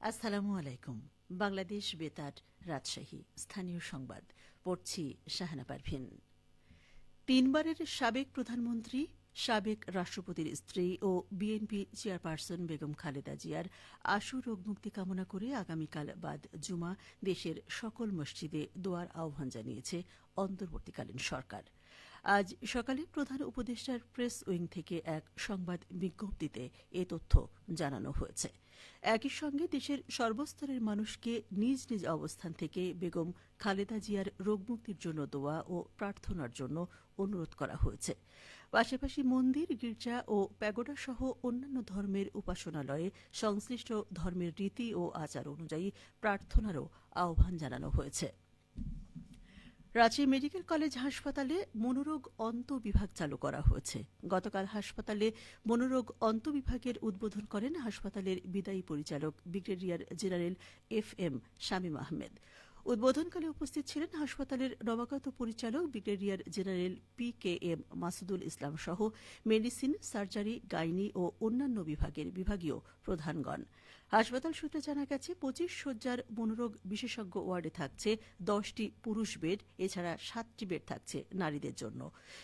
আসসালামু আলাইকুম। বাংলাদেশ বেতার রাজশাহী স্থানীয় সংবাদ। পড়ছি শাহানা পারভিন তিনবারের সাবেক প্রধানমন্ত্রী সাবেক রাষ্ট্রপতির স্ত্রী ও বিএনপি চেয়ারপারসন বেগম খালেদা জিয়ার আশু রোগমুক্তি কামনা করে আগামীকাল বাদ জুমা দেশের সকল মসজিদে দোয়ার আহ্বান জানিয়েছে অন্তর্বর্তীকালীন সরকার। আজ সকালে প্রধান উপদেষ্টার প্রেস উইং থেকে এক সংবাদ বিজ্ঞপ্তিতে এ তথ্য জানানো হয়েছে। একই সঙ্গে দেশের সর্বস্তরের মানুষকে নিজ নিজ অবস্থান থেকে বেগম খালেদা জিয়ার রোগমুক্তির জন্য দোয়া ও প্রার্থনার জন্য অনুরোধ করা হয়েছে। পাশাপাশি মন্দির, গির্জা ও প্যাগোডা সহ অন্যান্য ধর্মের উপাসনালয়ে সংশ্লিষ্ট ধর্মের রীতি ও আচার অনুযায়ী প্রার্থনারও আহ্বান জানানো হয়েছে। রাঁচি মেডিকেল কলেজ হাসপাতালে মনোরোগ অন্ত বিভাগ চালু করা হয়েছে। গতকাল হাসপাতালে মনোরোগ অন্ত বিভাগের উদ্বোধন করেন হাসপাতালের বিদায়ী পরিচালক brigadier general F M Shamim Ahmed. উদ্বোধনকালে উপস্থিত ছিলেন হাসপাতালের নবাগত পরিচালক brigadier general P K M Masudul Islam সহ মেডিসিন, সার্জারি, গাইনি ও অন্যান্য বিভাগের বিভাগীয় প্রধানগণ। হাসপাতাল সূত্রে জানা গেছে, পঁচিশ শয্যার মনোরোগ বিশেষজ্ঞ ওয়ার্ডে থাকছে, দশটি পুরুষ বেড, এছাড়া সাতটি বেড থাকছে নারীদের জন্য।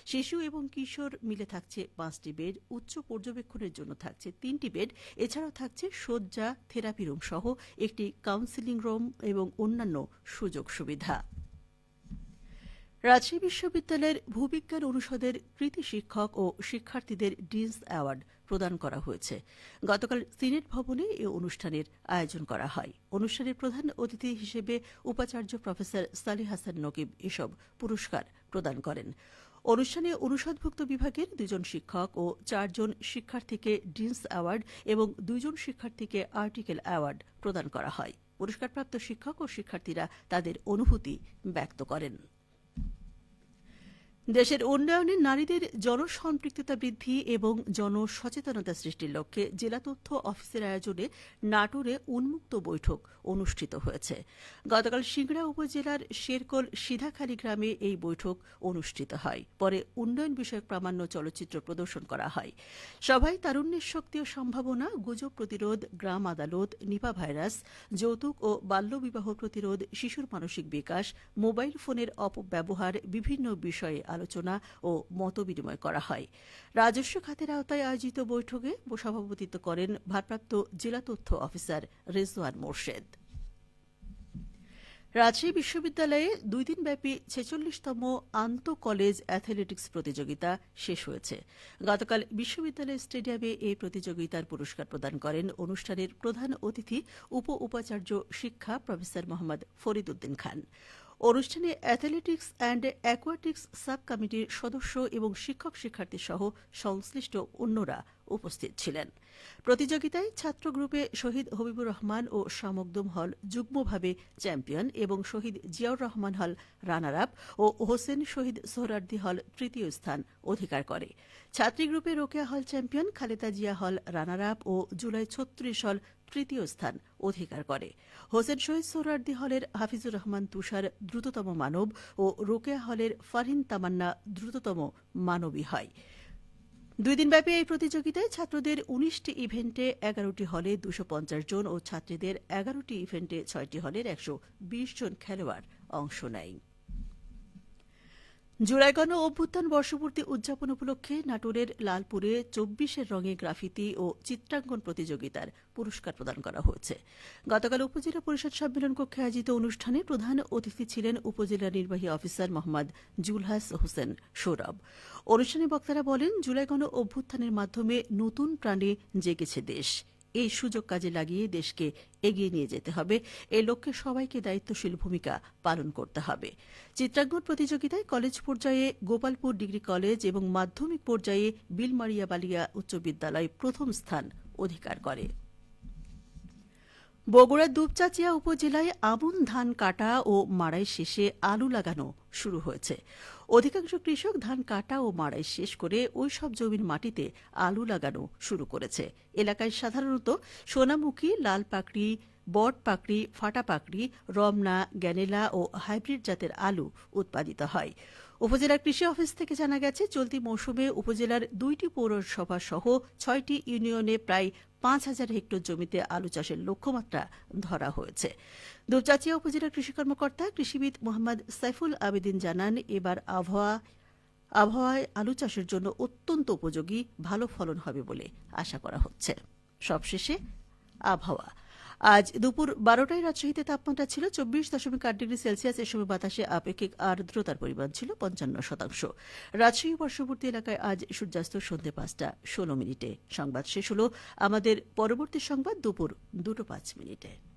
শিশু এবং কিশোর মিলে থাকছে পাঁচটি বেড, উচ্চ পর্যবেক্ষণের জন্য থাকছে তিনটি বেড, এছাড়াও থাকছে শয্যা থেরাপি রুম সহ একটি কাউন্সিলিং রুম এবং অন্যান্য সুযোগ সুবিধা। রাজশাহী বিশ্ববিদ্যালয়ের ভূবিজ্ঞান অনুষদের কৃতি শিক্ষক ও শিক্ষার্থীদের ডিন্স অ্যাওয়ার্ড প্রদান করা হয়েছে। গতকাল সিনেট ভবনে এই অনুষ্ঠানের আয়োজন করা হয়। অনুষ্ঠানের প্রধান অতিথি হিসেবে উপাচার্য প্রফেসর সালি হাসান নকিব এসব পুরস্কার প্রদান করেন। অনুষ্ঠানে অনুষদভুক্ত বিভাগের দুজন শিক্ষক ও চারজন শিক্ষার্থীকে ডিন্স অ্যাওয়ার্ড এবং দুইজন শিক্ষার্থীকে আর্টিকেল অ্যাওয়ার্ড প্রদান করা হয়। পুরস্কারপ্রাপ্ত শিক্ষক ও শিক্ষার্থীরা তাদের অনুভূতি ব্যক্ত করেন। দেশের উন্নয়নে নারীদের জনসম্পৃক্ততা বৃদ্ধি এবং জনসচেতনতা সৃষ্টির লক্ষ্যে জেলা তথ্য অফিসের আয়োজনে নাটোরে উন্মুক্ত বৈঠক অনুষ্ঠিত হয়েছে। গতকাল সিংড়া উপজেলার শেরকোল সিধাখালী গ্রামে এই বৈঠক অনুষ্ঠিত হয়। পরে উন্নয়ন বিষয়ক প্রামাণ্য চলচ্চিত্র প্রদর্শন করা হয়। সভায় তারুণ্যের শক্তি ও সম্ভাবনা, গুজব প্রতিরোধ, গ্রাম আদালত, নিপা ভাইরাস, যৌতুক ও বাল্যবিবাহ প্রতিরোধ, শিশুর মানসিক বিকাশ, মোবাইল ফোনের অপব্যবহার, বিভিন্ন বিষয়ে আলোচনা ও মতবিনিময় করা হয়। রাজস্ব খাতের আওতায় আয়োজিত বৈঠকে সভাপতিত্ব করেন ভারপ্রাপ্ত জেলা তথ্য অফিসার রেজওয়ান মোর্শেদ। রাজশাহী বিশ্ববিদ্যালয়ে দুই দিনব্যাপী ছেচল্লিশতম আন্ত কলেজ অ্যাথলেটিক্স প্রতিযোগিতা শেষ হয়েছে। গতকাল বিশ্ববিদ্যালয় স্টেডিয়ামে এই প্রতিযোগিতার পুরস্কার প্রদান করেন অনুষ্ঠানের প্রধান অতিথি উপ উপাচার্য শিক্ষা প্রফেসর মোহাম্মদ ফরিদ উদ্দিন খান। অনুষ্ঠানে অ্যাথলেটিক্স অ্যান্ড অ্যাকোয়াটিক্স সাব কমিটির সদস্য এবং শিক্ষক শিক্ষার্থী সহ সংশ্লিষ্ট অন্যরা উপস্থিত ছিলেন। প্রতিযোগিতায় ছাত্র গ্রুপে শহীদ হবিবুর রহমান ও শামকদম হল যুগ্মভাবে চ্যাম্পিয়ন এবং Shaheed Ziaur Rahman hall runner up ও হোসেন শহীদ সোহরার্দি হল তৃতীয় স্থান অধিকার করে। ছাত্রী গ্রুপে রোকেয়া হল চ্যাম্পিয়ন খালেদা জিয়া হল রানার আপ ও জুলাই ছত্রিশ হল তৃতীয় স্থান অধিকার করে। হোসেন শহীদ সোহরার্দি হলের হাফিজুর রহমান তুষার দ্রুততম মানব ও রোকেয়া হলের ফারহিন তামান্না দ্রুততম মানবী হয়। দুই দিনব্যাপী এই প্রতিযোগিতায় ছাত্রদের উনিশটি ইভেন্টে এগারোটি হলে দুশো পঞ্চাশ জন ও ছাত্রীদের এগারোটি ইভেন্টে ছয়টি হলের একশো বিশ জন খেলোয়াড় অংশ নেয়। জুলাই গণ অভ্যুত্থান বর্ষপূর্তি উদযাপন উপলক্ষে নাটোরের লালপুরে চব্বিশের রঙে গ্রাফিতি ও চিত্রাঙ্কন প্রতিযোগিতার পুরস্কার প্রদান করা হয়েছে। গতকাল উপজেলা পরিষদ সম্মেলন কক্ষে আয়োজিত অনুষ্ঠানে প্রধান অতিথি ছিলেন উপজেলা নির্বাহী অফিসার মোহাম্মদ জুলহাস হোসেন সৌরভ। অনুষ্ঠানে বক্তারা বলেন জুলাই গণ অভ্যুত্থানের মাধ্যমে নতুন প্রাণে জেগেছে দেশ। এই সুযোগ কাজে লাগিয়ে দেশকে এগিয়ে নিয়ে যেতে হবে। এ লক্ষ্যে সবাইকে দায়িত্বশীল ভূমিকা পালন করতে হবে। চিত্রাঙ্গন প্রতিযোগিতায় কলেজ পর্যায়ে গোপালপুর ডিগ্রি কলেজ এবং মাধ্যমিক পর্যায়ে বিলমারিয়া বালিয়া উচ্চ বিদ্যালয় প্রথম স্থান অধিকার করে। বগুড়ার দুপচাচিয়া উপজেলায় আমন ধান কাটা ও মাড়াই শেষে আলু লাগানো শুরু হয়েছে। অধিকাংশ কৃষক ধান কাটা ও মাড়াই শেষ করে ওই সব জমির মাটিতে আলু লাগানো শুরু করেছে। এলাকায় সাধারণত সোনামুখী লাল পাকড়ি বট পাকড়ি ফাটা পাকড়ি রমনা, গ্যানেলা ও হাইব্রিড জাতের আলু উৎপাদিত হয়। উপজেলার কৃষি অফিস থেকে জানা গেছে, চলতি মৌসুমে উপজেলার দুইটি পৌরসভা সহ ছয়টি ইউনিয়নে প্রায় পাঁচ হাজার হেক্টর জমিতে আলু চাষের লক্ষ্যমাত্রা ধরা হয়েছে। দুপচাচিয়া উপজেলার কৃষি কর্মকর্তা কৃষিবিদ মোহাম্মদ সাইফুল আবেদিন জানান, এবার আবহাওয়া, আবহাওয়ায় আলু চাষের জন্য অত্যন্ত উপযোগী, ভালো ফলন হবে বলে আশা করা হচ্ছে। সবশেষে আবহাওয়া। আজ দুপুর বারোটায় রাজশাহীতে তাপমাত্রা ছিল চব্বিশ দশমিক আট ডিগ্রি সেলসিয়াস। এ সময় বাতাসে আপেক্ষিক আর্দ্রতার পরিমাণ ছিল পঞ্চান্ন শতাংশ। রাজশাহী পার্শ্ববর্তী এলাকায় আজ সূর্যাস্ত সন্ধে পাঁচটা ষোলো মিনিটে। সংবাদ শেষ হল আমাদের পরবর্তী সংবাদ দুপুর দুটো পাঁচ মিনিটে।